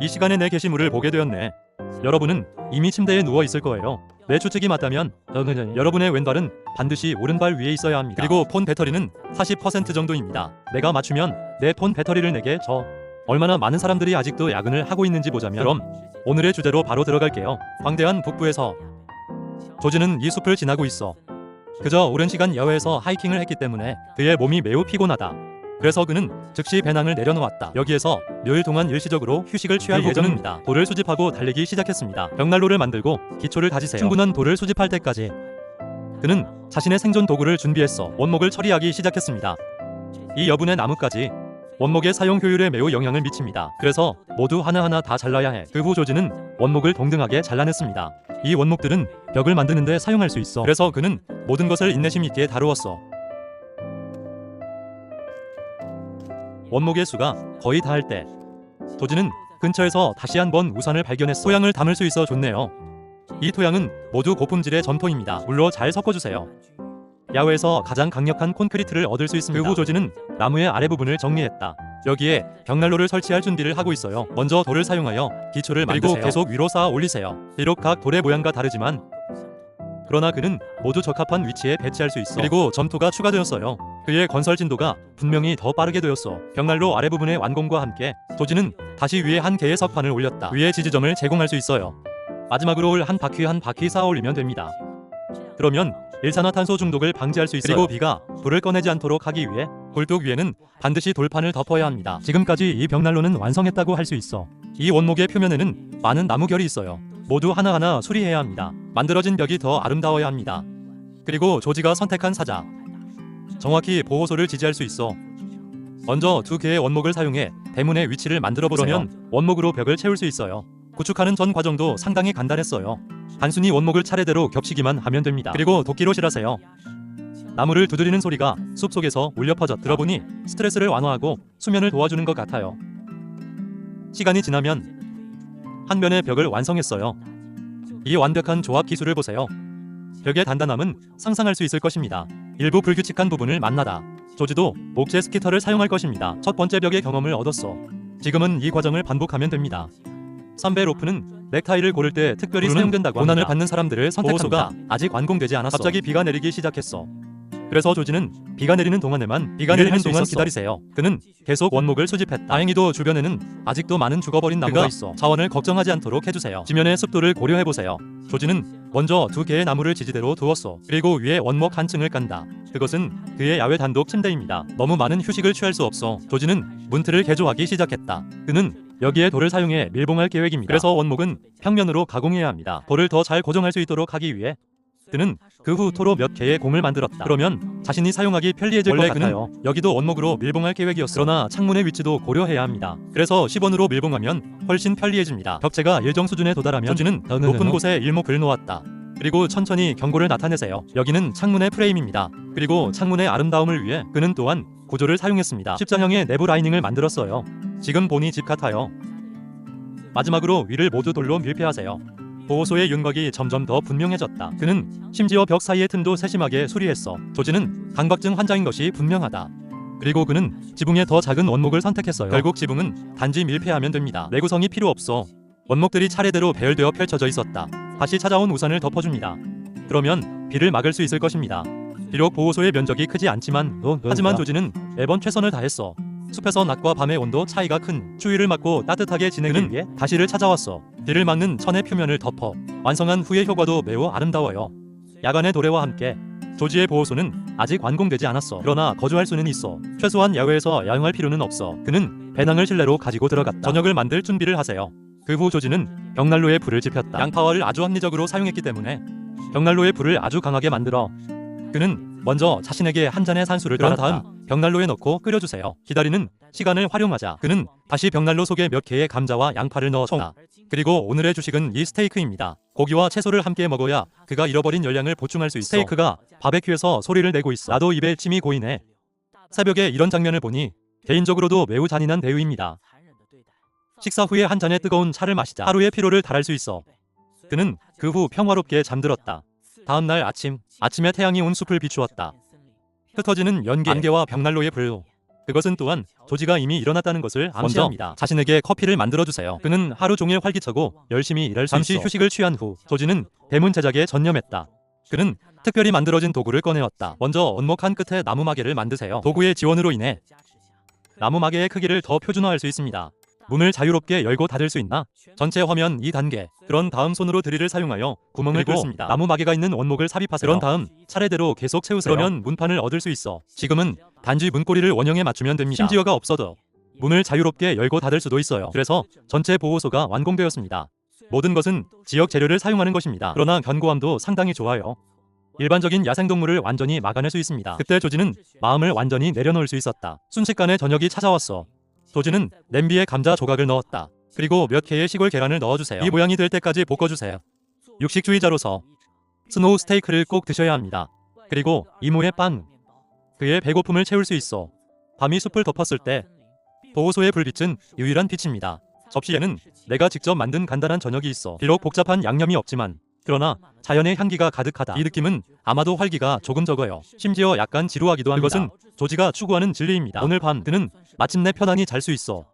이 시간에 내 게시물을 보게 되었네. 여러분은 이미 침대에 누워 있을 거예요. 내 추측이 맞다면 저는 여러분의 왼발은 반드시 오른발 위에 있어야 합니다. 그리고 폰 배터리는 40% 정도입니다. 내가 맞추면 내 폰 배터리를 내게 저 얼마나 많은 사람들이 아직도 야근을 하고 있는지 보자면 그럼 오늘의 주제로 바로 들어갈게요. 광대한 북부에서 조지는 이 숲을 지나고 있어. 그저 오랜 시간 야외에서 하이킹을 했기 때문에 그의 몸이 매우 피곤하다. 그래서 그는 즉시 배낭을 내려놓았다. 여기에서 묘일 동안 일시적으로 휴식을 취할 예정입니다. 돌을 수집하고 달리기 시작했습니다. 벽난로를 만들고 기초를 다지세요. 충분한 돌을 수집할 때까지 그는 자신의 생존 도구를 준비했어 원목을 처리하기 시작했습니다. 이 여분의 나무까지 원목의 사용 효율에 매우 영향을 미칩니다. 그래서 모두 하나하나 다 잘라야 해. 그 후 조지는 원목을 동등하게 잘라냈습니다. 이 원목들은 벽을 만드는데 사용할 수 있어. 그래서 그는 모든 것을 인내심 있게 다루었어. 원목의 수가 거의 닿을 때 도지는 근처에서 다시 한번 우산을 발견했어. 토양을 담을 수 있어 좋네요. 이 토양은 모두 고품질의 점토입니다. 물로 잘 섞어주세요. 야외에서 가장 강력한 콘크리트를 얻을 수 있습니다. 그 후 조지는 나무의 아래 부분을 정리했다. 여기에 벽난로를 설치할 준비를 하고 있어요. 먼저 돌을 사용하여 기초를 만드세요. 그리고 계속 위로 쌓아 올리세요. 비록 각 돌의 모양과 다르지만 그러나 그는 모두 적합한 위치에 배치할 수 있어. 그리고 점토가 추가되었어요. 그의 건설 진도가 분명히 더 빠르게 되었어. 벽난로 아래 부분의 완공과 함께 도지는 다시 위에 한 개의 석판을 올렸다. 위에 지지점을 제공할 수 있어요. 마지막으로 한 바퀴 한 바퀴 쌓아 올리면 됩니다. 그러면 일산화탄소 중독을 방지할 수 있어요. 그리고 비가 불을 꺼내지 않도록 하기 위해 굴뚝 위에는 반드시 돌판을 덮어야 합니다. 지금까지 이 벽난로는 완성했다고 할 수 있어. 이 원목의 표면에는 많은 나무결이 있어요. 모두 하나하나 수리해야 합니다. 만들어진 벽이 더 아름다워야 합니다. 그리고 조지가 선택한 사자. 정확히 보호소를 지지할 수 있어. 먼저 두 개의 원목을 사용해 대문의 위치를 만들어. 그러면 원목으로 벽을 채울 수 있어요. 구축하는 전 과정도 상당히 간단했어요. 단순히 원목을 차례대로 겹치기만 하면 됩니다. 그리고 도끼로 실하세요. 나무를 두드리는 소리가 숲속에서 울려 퍼졌. 들어보니 스트레스를 완화하고 수면을 도와주는 것 같아요. 시간이 지나면 한 면의 벽을 완성했어요. 이 완벽한 조합 기술을 보세요. 벽의 단단함은 상상할 수 있을 것입니다. 일부 불규칙한 부분을 만나다. 조지도 목재 스키터를 사용할 것입니다. 첫 번째 벽의 경험을 얻었어. 지금은 이 과정을 반복하면 됩니다. 선배 로프는 넥타이를 고를 때 특별히 사용된다고 고난을 받는 사람들을 선택합니다. 아직 완공되지 않았어. 갑자기 비가 내리기 시작했어. 그래서 조지는 비가 내리는 동안에만 비가 내리는 동안 기다리세요. 그는 계속 원목을 수집했다. 다행히도 주변에는 아직도 많은 죽어버린 나무가 있어. 자원을 걱정하지 않도록 해주세요. 지면의 습도를 고려해 보세요. 조지는 먼저 두 개의 나무를 지지대로 두었어. 그리고 위에 원목 한 층을 깐다. 그것은 그의 야외 단독 침대입니다. 너무 많은 휴식을 취할 수 없어. 조지는 문틀을 개조하기 시작했다. 그는 여기에 돌을 사용해 밀봉할 계획입니다. 그래서 원목은 평면으로 가공해야 합니다. 돌을 더 잘 고정할 수 있도록 하기 위해 그는 그 후 토로 몇 개의 공을 만들었다. 그러면 자신이 사용하기 편리해질 것 같아요. 여기도 원목으로 밀봉할 계획이었어. 그러나 창문의 위치도 고려해야 합니다. 그래서 10원으로 밀봉하면 훨씬 편리해집니다. 벽체가 일정 수준에 도달하면 조지는 높은 곳에 일목을 놓았다. 그리고 천천히 경고를 나타내세요. 여기는 창문의 프레임입니다. 그리고 창문의 아름다움을 위해 그는 또한 구조를 사용했습니다. 십자형의 내부 라이닝을 만들었어요. 지금 보니 집 같아요. 마지막으로 위를 모두 돌로 밀폐하세요. 보호소의 윤곽이 점점 더 분명해졌다. 그는 심지어 벽 사이의 틈도 세심하게 수리했어. 조지는 강박증 환자인 것이 분명하다. 그리고 그는 지붕의 더 작은 원목을 선택했어요. 결국 지붕은 단지 밀폐하면 됩니다. 내구성이 필요 없어. 원목들이 차례대로 배열되어 펼쳐져 있었다. 다시 찾아온 우산을 덮어줍니다. 그러면 비를 막을 수 있을 것입니다. 비록 보호소의 면적이 크지 않지만 하지만 조지는 매번 최선을 다했어. 숲에서 낮과 밤의 온도 차이가 큰 추위를 맞고 따뜻하게 지내기 위해 다시를 찾아왔어. 비를 막는 천의 표면을 덮어 완성한 후의 효과도 매우 아름다워요. 야간의 도래와 함께 조지의 보호소는 아직 완공되지 않았어. 그러나 거주할 수는 있어. 최소한 야외에서 야영할 필요는 없어. 그는 배낭을 실내로 가지고 들어갔다. 저녁을 만들 준비를 하세요. 그 후 조지는 벽난로에 불을 지폈다. 양파워를 아주 합리적으로 사용했기 때문에 벽난로에 불을 아주 강하게 만들어 그는 먼저 자신에게 한 잔의 산수를 따른 다음 벽난로에 넣고 끓여주세요. 기다리는 시간을 활용하자. 그는 다시 벽난로 속에 몇 개의 감자와 양파를 넣었다. 그리고 오늘의 주식은 이 스테이크입니다. 고기와 채소를 함께 먹어야 그가 잃어버린 열량을 보충할 수 있어. 스테이크가 바베큐에서 소리를 내고 있어. 나도 입에 침이 고이네. 새벽에 이런 장면을 보니 개인적으로도 매우 잔인한 대우입니다. 식사 후에 한 잔의 뜨거운 차를 마시자 하루의 피로를 달할 수 있어. 그는 그 후 평화롭게 잠들었다. 다음 날 아침, 아침에 태양이 온 숲을 비추었다. 흩어지는 연기, 안개와 벽난로의 불로 그것은 또한 조지가 이미 일어났다는 것을 암시합니다. 자신에게 커피를 만들어 주세요. 그는 하루 종일 활기차고 열심히 일할 수 잠시 휴식을 취한 후 조지는 대문 제작에 전념했다. 그는 특별히 만들어진 도구를 꺼내었다. 먼저 원목 한 끝에 나무 마개를 만드세요. 도구의 지원으로 인해 나무 마개의 크기를 더 표준화할 수 있습니다. 문을 자유롭게 열고 닫을 수 있나? 전체 화면 2단계. 그런 다음 손으로 드릴을 사용하여 구멍을 뚫습니다. 나무 마개가 있는 원목을 삽입하세요. 그런 다음 차례대로 계속 세우세요. 그러면 문판을 얻을 수 있어. 지금은 단지 문고리를 원형에 맞추면 됩니다. 심지어가 없어도 문을 자유롭게 열고 닫을 수도 있어요. 그래서 전체 보호소가 완공되었습니다. 모든 것은 지역 재료를 사용하는 것입니다. 그러나 견고함도 상당히 좋아요. 일반적인 야생동물을 완전히 막아낼 수 있습니다. 그때 조지는 마음을 완전히 내려놓을 수 있었다. 순식간에 저녁이 찾아왔어. 조지는 냄비에 감자 조각을 넣었다. 그리고 몇 개의 시골 계란을 넣어주세요. 이 모양이 될 때까지 볶아주세요. 육식주의자로서 스노우 스테이크를 꼭 드셔야 합니다. 그리고 이모의 빵. 그의 배고픔을 채울 수 있어. 밤이 숲을 덮었을 때 보호소의 불빛은 유일한 빛입니다. 접시에는 내가 직접 만든 간단한 저녁이 있어. 비록 복잡한 양념이 없지만 그러나 자연의 향기가 가득하다. 이 느낌은 아마도 활기가 조금 적어요. 심지어 약간 지루하기도 합니다. 그것은 조지가 추구하는 진리입니다. 오늘 밤 그는 마침내 편안히 잘 수 있어.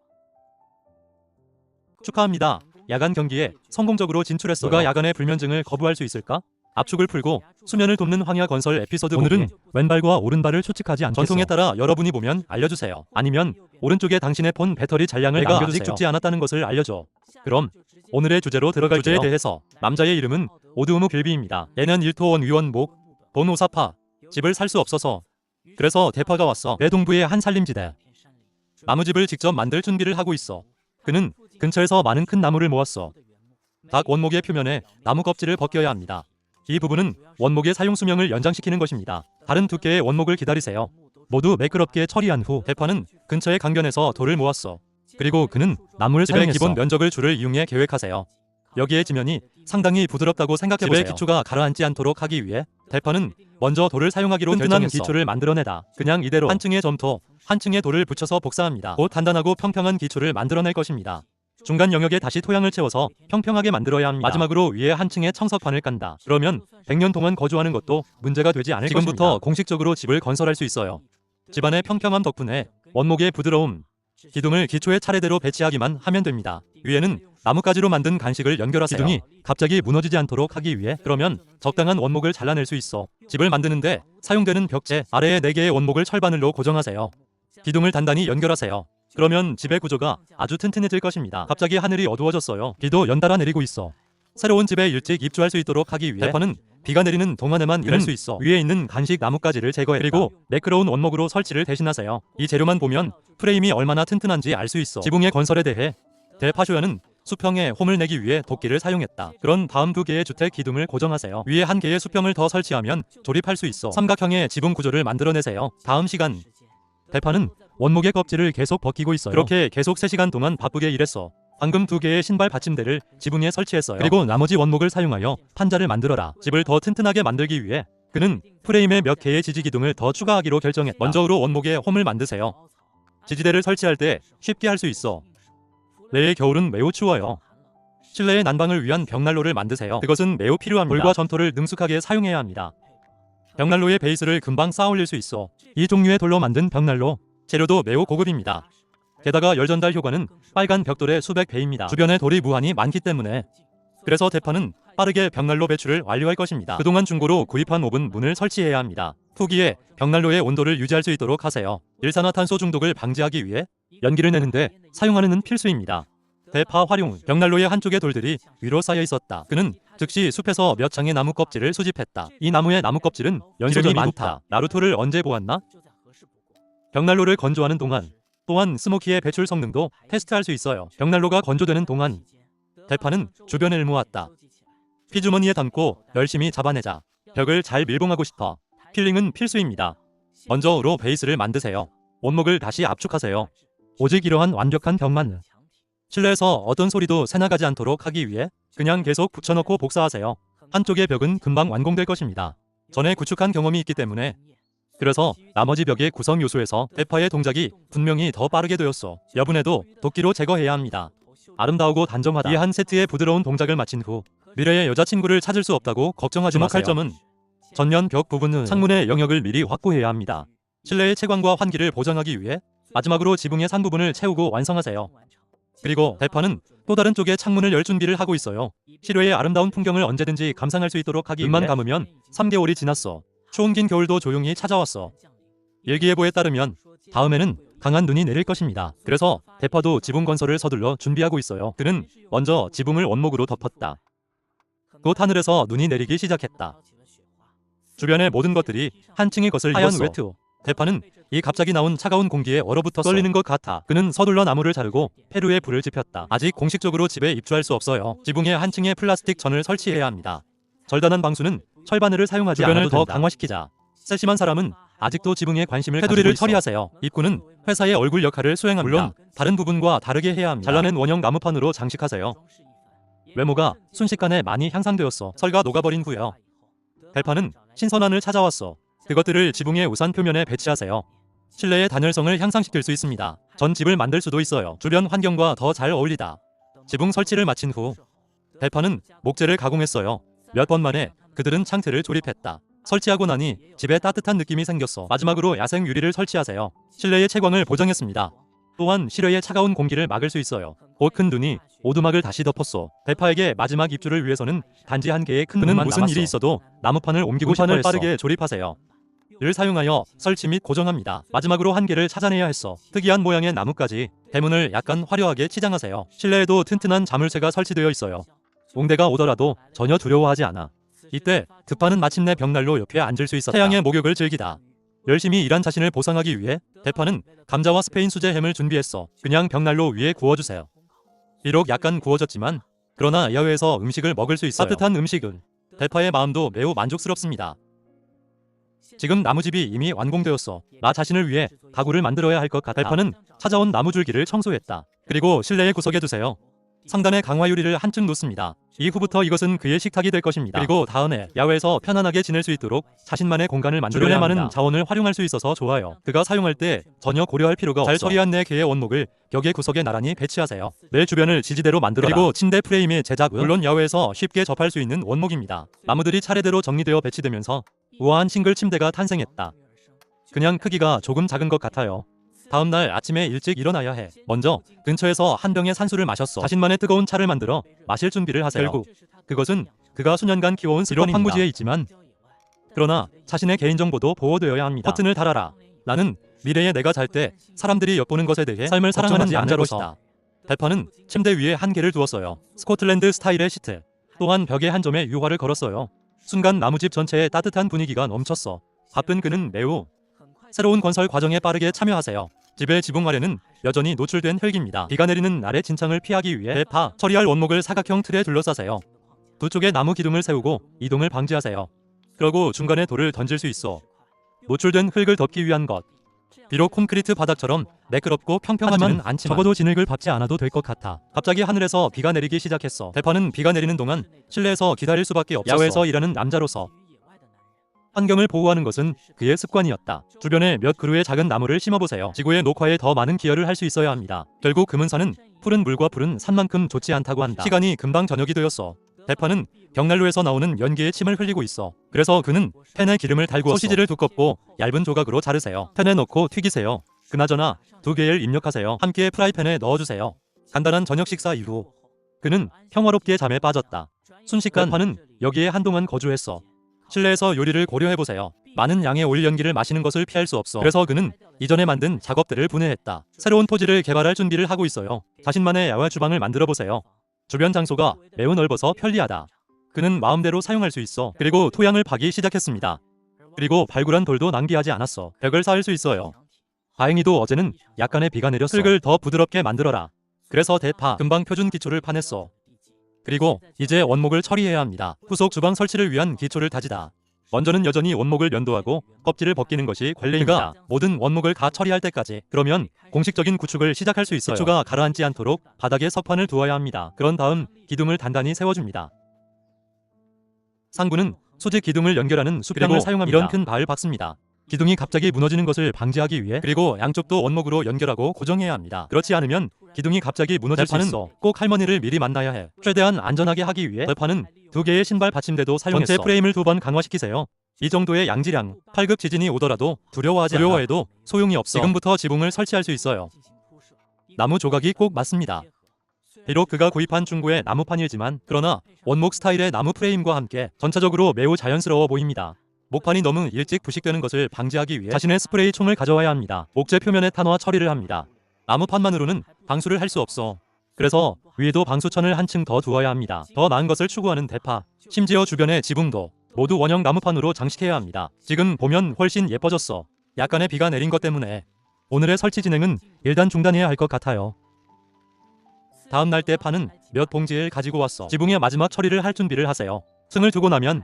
축하합니다. 야간 경기에 성공적으로 진출했어요. 누가 야간의 불면증을 거부할 수 있을까? 압축을 풀고 수면을 돕는 황야 건설 에피소드 오늘은 왼발과 오른발을 추측하지 않겠어. 전통에 따라 여러분이 보면 알려주세요. 아니면 오른쪽에 당신의 폰 배터리 잔량을 내가 남겨주세요. 아직 죽지 않았다는 것을 알려줘. 그럼 오늘의 주제로 들어갈게요. 주제에 대해서 남자의 이름은 오드우무 길비입니다. 얘는 일토원 위원목 본오사파 집을 살 수 없어서 그래서 대파가 왔어. 내 동부의 한 산림지대 나무집을 직접 만들 준비를 하고 있어. 그는 근처에서 많은 큰 나무를 모았어. 닭 원목의 표면에 나무 껍질을 벗겨야 합니다. 이 부분은 원목의 사용 수명을 연장시키는 것입니다. 다른 두께의 원목을 기다리세요. 모두 매끄럽게 처리한 후 대파는 근처의 강변에서 돌을 모았어. 그리고 그는 나무를 집의 기본 면적을 줄을 이용해 계획하세요. 여기에 지면이 상당히 부드럽다고 생각해보세요. 집의 기초가 가라앉지 않도록 하기 위해 대파는 먼저 돌을 사용하기로 튼튼한 기초를 만들어내다. 그냥 이대로 한 층의 점토, 한 층의 돌을 붙여서 복사합니다. 곧 단단하고 평평한 기초를 만들어낼 것입니다. 중간 영역에 다시 토양을 채워서 평평하게 만들어야 합니다. 마지막으로 위에 한 층의 청석판을 깐다. 그러면 100년 동안 거주하는 것도 문제가 되지 않을 지금부터 것입니다. 공식적으로 집을 건설할 수 있어요. 집안의 평평함 덕분에 원목의 부드러움, 기둥을 기초의 차례대로 배치하기만 하면 됩니다. 위에는 나뭇가지로 만든 간식을 연결하세요. 기둥이 갑자기 무너지지 않도록 하기 위해 그러면 적당한 원목을 잘라낼 수 있어. 집을 만드는데 사용되는 벽체 아래에 4개의 원목을 철바늘로 고정하세요. 기둥을 단단히 연결하세요. 그러면 집의 구조가 아주 튼튼해질 것입니다. 갑자기 하늘이 어두워졌어요. 비도 연달아 내리고 있어. 새로운 집에 일찍 입주할 수 있도록 하기 위해 대파는 비가 내리는 동안에만 일할 수 있어. 위에 있는 간식 나뭇가지를 제거해 그리고 매끄러운 원목으로 설치를 대신하세요. 이 재료만 보면 프레임이 얼마나 튼튼한지 알 수 있어. 지붕의 건설에 대해 대파쇼야는 수평에 홈을 내기 위해 도끼를 사용했다. 그런 다음 두 개의 주택 기둥을 고정하세요. 위에 한 개의 수평을 더 설치하면 조립할 수 있어. 삼각형의 지붕 구조를 만들어내세요. 다음 시간 대파는 원목의 껍질을 계속 벗기고 있어요. 그렇게 계속 3시간 동안 바쁘게 일했어. 방금 두 개의 신발 받침대를 지붕에 설치했어요. 그리고 나머지 원목을 사용하여 판자를 만들어라. 집을 더 튼튼하게 만들기 위해 그는 프레임에 몇 개의 지지 기둥을 더 추가하기로 결정했다. 먼저로 원목에 홈을 만드세요. 지지대를 설치할 때 쉽게 할 수 있어. 내일 겨울은 매우 추워요. 실내의 난방을 위한 벽난로를 만드세요. 그것은 매우 필요합니다. 돌과 전토를 능숙하게 사용해야 합니다. 벽난로의 베이스를 금방 쌓아 올릴 수 있어. 이 종류의 돌로 만든 벽난로, 재료도 매우 고급입니다. 게다가 열 전달 효과는 빨간 벽돌의 수백 배입니다. 주변에 돌이 무한히 많기 때문에 그래서 대파는 빠르게 벽난로 배출을 완료할 것입니다. 그동안 중고로 구입한 오븐 문을 설치해야 합니다. 후기에 벽난로의 온도를 유지할 수 있도록 하세요. 일산화탄소 중독을 방지하기 위해 연기를 내는데 사용하는 은 필수입니다. 대파 활용 벽난로의 한쪽의 돌들이 위로 쌓여 있었다. 그는 즉시 숲에서 몇 장의 나무 껍질을 수집했다. 이 나무의 나무 껍질은 연소이 많다. 나루토를 언제 보았나? 벽난로를 건조하는 동안 또한 스모키의 배출 성능도 테스트할 수 있어요. 벽난로가 건조되는 동안 대파는 주변을 모았다. 피주머니에 담고 열심히 잡아내자. 벽을 잘 밀봉하고 싶어. 필링은 필수입니다. 먼저 로 베이스를 만드세요. 원목을 다시 압축하세요. 오직 이러한 완벽한 벽만 실내에서 어떤 소리도 새나가지 않도록 하기 위해 그냥 계속 붙여넣고 복사하세요. 한쪽의 벽은 금방 완공될 것입니다. 전에 구축한 경험이 있기 때문에 그래서 나머지 벽의 구성 요소에서 대파의 동작이 분명히 더 빠르게 되었어. 여분에도 도끼로 제거해야 합니다. 아름다우고 단정하다. 이 한 세트의 부드러운 동작을 마친 후 미래의 여자친구를 찾을 수 없다고 걱정하지 마세요. 점은 전면 벽 부분은 창문의 영역을 미리 확보해야 합니다. 실내의 채광과 환기를 보장하기 위해 마지막으로 지붕의 산 부분을 채우고 완성하세요. 그리고 대파는 또 다른 쪽에 창문을 열 준비를 하고 있어요. 실외의 아름다운 풍경을 언제든지 감상할 수 있도록 하기 눈만 감으면 3개월이 지났어. 추운 긴 겨울도 조용히 찾아왔어. 일기예보에 따르면 다음에는 강한 눈이 내릴 것입니다. 그래서 대파도 지붕 건설을 서둘러 준비하고 있어요. 그는 먼저 지붕을 원목으로 덮었다. 곧 하늘에서 눈이 내리기 시작했다. 주변의 모든 것들이 한 층의 것을 하얀 입었어. 외투. 대파는 이 갑자기 나온 차가운 공기에 얼어붙어 썰리는 것 같아. 그는 서둘러 나무를 자르고 페루에 불을 지폈다. 아직 공식적으로 집에 입주할 수 없어요. 지붕에 한 층의 플라스틱 전을 설치해야 합니다. 절단한 방수는 철바늘을 사용하지 않아도 더. 강화시키자. 세심한 사람은 아직도 지붕에 관심을 테두리를. 처리하세요. 입구는 회사의 얼굴 역할을 수행합니다. 물론 다른 부분과 다르게 해야 합니다. 잘라낸 원형 나무판으로 장식하세요. 외모가 순식간에 많이 향상되었어. 설가 녹아버린 후요. 대파는 신선함을 찾아왔어. 그것들을 지붕의 우산 표면에 배치하세요. 실내의 단열성을 향상시킬 수 있습니다. 전 집을 만들 수도 있어요. 주변 환경과 더 잘 어울리다. 지붕 설치를 마친 후 대파는 목재를 가공했어요. 몇 번 만에 그들은 창틀을 조립했다. 설치하고 나니 집에 따뜻한 느낌이 생겼어. 마지막으로 야생 유리를 설치하세요. 실내의 채광을 보장했습니다. 또한 실외의 차가운 공기를 막을 수 있어요. 곧 큰 눈이 오두막을 다시 덮었어. 대파에게 마지막 입주를 위해서는 단지 한 개의 큰 그는 눈만 무슨 남았어. 일이 있어도 나무판을 옮기고 싶어 했어. 빠르게 조립하세요. 를 사용하여 설치 및 고정합니다. 마지막으로 한 개를 찾아내야 했어. 특이한 모양의 나뭇가지, 대문을 약간 화려하게 치장하세요. 실내에도 튼튼한 자물쇠가 설치되어 있어요. 옹대가 오더라도 전혀 두려워하지 않아. 이때 드파는 마침내 벽난로 옆에 앉을 수 있었다. 태양의 목욕을 즐기다. 열심히 일한 자신을 보상하기 위해 대파는 감자와 스페인 수제 햄을 준비했어. 그냥 벽난로 위에 구워주세요. 비록 약간 구워졌지만 그러나 야외에서 음식을 먹을 수 있어요. 따뜻한 음식은 대파의 마음도 매우 만족스럽습니다. 지금 나무집이 이미 완공되었어. 나 자신을 위해 가구를 만들어야 할 것 같아. 대파는 찾아온 나무줄기를 청소했다. 그리고 실내의 구석에 두세요. 상단에 강화 유리를 한층 놓습니다. 이후부터 이것은 그의 식탁이 될 것입니다. 그리고 다음에 야외에서 편안하게 지낼 수 있도록 자신만의 공간을 만들어야 주변의 많은 합니다. 자원을 활용할 수 있어서 좋아요. 그가 사용할 때 전혀 고려할 필요가 없어. 잘 처리한 네 개의 원목을 벽의 구석에 나란히 배치하세요. 내 주변을 지지대로 만들어 그리고 침대 프레임의 제작은 물론 야외에서 쉽게 접할 수 있는 원목입니다. 나무들이 차례대로 정리되어 배치되면서 우아한 싱글 침대가 탄생했다. 그냥 크기가 조금 작은 것 같아요. 다음 날 아침에 일찍 일어나야 해. 먼저 근처에서 한 병의 산수를 마셨어. 자신만의 뜨거운 차를 만들어 마실 준비를 하세요. 결국 그것은 그가 수년간 키워온 습관입니다. 황무지에 있지만 그러나 자신의 개인정보도 보호되어야 합니다. 커튼을 달아라. 나는 미래에 내가 잘 때 사람들이 엿보는 것에 대해 삶을 사랑하는 남자로서 대파는 침대 위에 한 개를 두었어요. 스코틀랜드 스타일의 시트. 또한 벽에 한 점에 유화를 걸었어요. 순간 나무집 전체에 따뜻한 분위기가 넘쳤어. 바쁜 그는 매우 새로운 건설 과정에 빠르게 참여하세요. 집의 지붕 아래는 여전히 노출된 흙입니다. 비가 내리는 날의 진창을 피하기 위해 대파, 처리할 원목을 사각형 틀에 둘러싸세요. 두 쪽에 나무 기둥을 세우고 이동을 방지하세요. 그러고 중간에 돌을 던질 수 있어. 노출된 흙을 덮기 위한 것. 비록 콘크리트 바닥처럼 매끄럽고 평평하지는 않지만 적어도 진흙을 밟지 않아도 될 것 같아. 갑자기 하늘에서 비가 내리기 시작했어. 대파는 비가 내리는 동안 실내에서 기다릴 수밖에 없었어. 야외에서 일하는 남자로서 환경을 보호하는 것은 그의 습관이었다. 주변에 몇 그루의 작은 나무를 심어보세요. 지구의 녹화에 더 많은 기여를 할 수 있어야 합니다. 결국 금은산은 푸른 물과 푸른 산만큼 좋지 않다고 한다. 시간이 금방 저녁이 되었어. 대파는 벽난로에서 나오는 연기에 침을 흘리고 있어. 그래서 그는 팬에 기름을 달구었어. 소시지를 두껍고 얇은 조각으로 자르세요. 팬에 넣고 튀기세요. 그나저나 두 개를 입력하세요. 함께 프라이팬에 넣어주세요. 간단한 저녁 식사 이후 그는 평화롭게 잠에 빠졌다. 순식간 대파는 여기에 한동안 거주했어. 실내에서 요리를 고려해보세요. 많은 양의 오일 연기를 마시는 것을 피할 수 없어. 그래서 그는 이전에 만든 작업들을 분해했다. 새로운 토지를 개발할 준비를 하고 있어요. 자신만의 야외 주방을 만들어 보세요. 주변 장소가 매우 넓어서 편리하다. 그는 마음대로 사용할 수 있어. 그리고 토양을 파기 시작했습니다. 그리고 발굴한 돌도 낭비하지 않았어. 벽을 쌓을 수 있어요. 다행히도 어제는 약간의 비가 내렸어. 흙을 더 부드럽게 만들어라. 그래서 대파 금방 표준 기초를 파냈어. 그리고 이제 원목을 처리해야 합니다. 후속 주방 설치를 위한 기초를 다지다. 먼저는 여전히 원목을 연도하고 껍질을 벗기는 것이 관례입니다. 모든 원목을 다 처리할 때까지 그러면 공식적인 구축을 시작할 수 있어요. 기초가 가라앉지 않도록 바닥에 석판을 두어야 합니다. 그런 다음 기둥을 단단히 세워줍니다. 상부는 소재 기둥을 연결하는 수평을 사용합니다. 이런 큰 바을 박습니다. 기둥이 갑자기 무너지는 것을 방지하기 위해 그리고 양쪽도 원목으로 연결하고 고정해야 합니다. 그렇지 않으면 기둥이 갑자기 무너질 수 있어. 꼭 할머니를 미리 만나야 해. 최대한 안전하게 하기 위해 대파는 두 개의 신발 받침대도 사용했어. 전체 프레임을 두 번 강화시키세요. 이 정도의 양질량 8급 지진이 오더라도 두려워하지 두려워해도 소용이 없어. 지금부터 지붕을 설치할 수 있어요. 나무 조각이 꼭 맞습니다. 비록 그가 구입한 중고의 나무판이지만 그러나 원목 스타일의 나무 프레임과 함께 전체적으로 매우 자연스러워 보입니다. 목판이 너무 일찍 부식되는 것을 방지하기 위해 자신의 스프레이 총을 가져와야 합니다. 목재 표면에 탄화 처리를 합니다. 나무판만으로는 방수를 할 수 없어. 그래서 위에도 방수천을 한층 더 두어야 합니다. 더 나은 것을 추구하는 대파, 심지어 주변의 지붕도 모두 원형 나무판으로 장식해야 합니다. 지금 보면 훨씬 예뻐졌어. 약간의 비가 내린 것 때문에 오늘의 설치 진행은 일단 중단해야 할 것 같아요. 다음 날 때 파는 몇 봉지를 가지고 왔어. 지붕의 마지막 처리를 할 준비를 하세요. 층을 두고 나면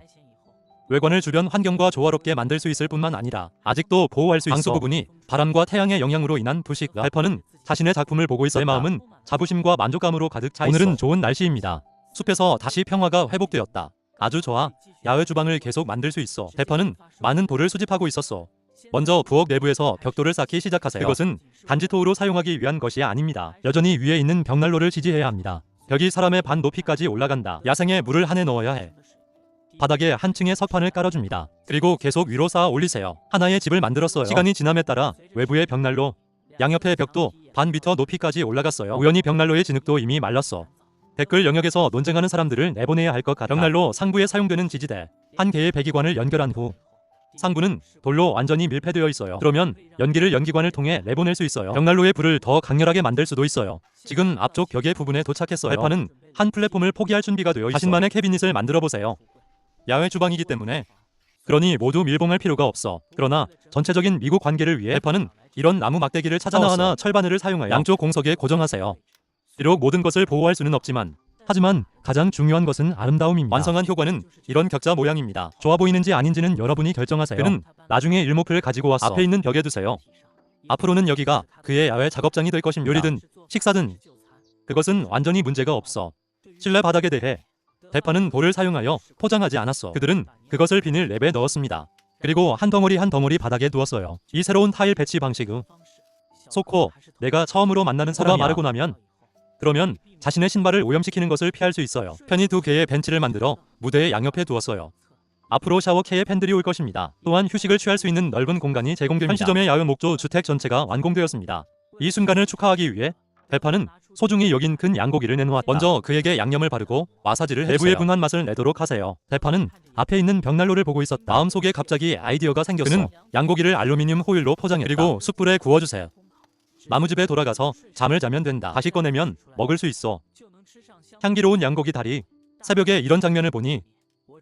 외관을 주변 환경과 조화롭게 만들 수 있을 뿐만 아니라 아직도 보호할 수 있어. 방수 부분이 바람과 태양의 영향으로 인한 부식. 발퍼는 자신의 작품을 보고 있어 내 마음은 자부심과 만족감으로 가득 차 있어. 오늘은 좋은 날씨입니다. 숲에서 다시 평화가 회복되었다. 아주 좋아. 야외 주방을 계속 만들 수 있어. 대퍼는 많은 돌을 수집하고 있었어. 먼저 부엌 내부에서 벽돌을 쌓기 시작하세요. 그것은 단지 토우로 사용하기 위한 것이 아닙니다. 여전히 위에 있는 벽난로를 지지해야 합니다. 벽이 사람의 반 높이까지 올라간다. 야생에 물을 한 해 넣어야 해. 바닥에 한 층의 석판을 깔아줍니다. 그리고 계속 위로 쌓아 올리세요. 하나의 집을 만들었어요. 시간이 지남에 따라 외부의 벽난로, 양옆의 벽도 반 미터 높이까지 올라갔어요. 우연히 벽난로의 진흙도 이미 말랐어. 댓글 영역에서 논쟁하는 사람들을 내보내야 할 것 같다. 벽난로 상부에 사용되는 지지대 한 개의 배기관을 연결한 후 상부는 돌로 완전히 밀폐되어 있어요. 그러면 연기를 연기관을 통해 내보낼 수 있어요. 벽난로의 불을 더 강렬하게 만들 수도 있어요. 지금 앞쪽 벽의 부분에 도착했어요. 발파는 한 플랫폼을 포기할 준비가 되어 있어. 자신만의 캐비닛을 만들어 보세요. 야외 주방이기 때문에 그러니 모두 밀봉할 필요가 없어. 그러나 전체적인 미국 관계를 위해 발파는 이런 나무 막대기를 찾아 하나하나 철바늘을 사용하여 양쪽 공석에 고정하세요. 비록 모든 것을 보호할 수는 없지만 하지만 가장 중요한 것은 아름다움입니다. 완성한 효과는 이런 격자 모양입니다. 좋아 보이는지 아닌지는 여러분이 결정하세요. 그는 나중에 일목을 가지고 와서 앞에 있는 벽에 두세요. 앞으로는 여기가 그의 야외 작업장이 될 것입니다. 요리든 식사든 그것은 완전히 문제가 없어. 실내 바닥에 대해 대파는 돌을 사용하여 포장하지 않았어. 그들은 그것을 비닐 랩에 넣었습니다. 그리고 한 덩어리 한 덩어리 바닥에 두었어요. 이 새로운 타일 배치 방식은 소코 내가 처음으로 만나는 사람이 마르고 나면 그러면 자신의 신발을 오염시키는 것을 피할 수 있어요. 편히 두 개의 벤치를 만들어 무대의 양옆에 두었어요. 앞으로 샤워케에 팬들이 올 것입니다. 또한 휴식을 취할 수 있는 넓은 공간이 제공됩니다. 한 시점의 야외 목조 주택 전체가 완공되었습니다. 이 순간을 축하하기 위해 대파는 소중히 여긴 큰 양고기를 내놓았다. 먼저 그에게 양념을 바르고 마사지를 해주세요. 내부의 분한 맛을 내도록 하세요. 대파는 앞에 있는 벽난로를 보고 있었다. 마음속에 갑자기 아이디어가 생겼어. 그는 양고기를 알루미늄 호일로 포장했다. 그리고 숯불에 구워주세요. 나무집에 돌아가서 잠을 자면 된다. 다시 꺼내면 먹을 수 있어. 향기로운 양고기 다리. 새벽에 이런 장면을 보니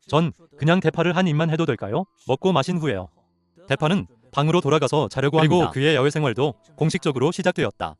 전 그냥 대파를 한 입만 해도 될까요? 먹고 마신 후에요. 대파는 방으로 돌아가서 자려고 그리고 그의 야외 생활도 공식적으로 시작되었다.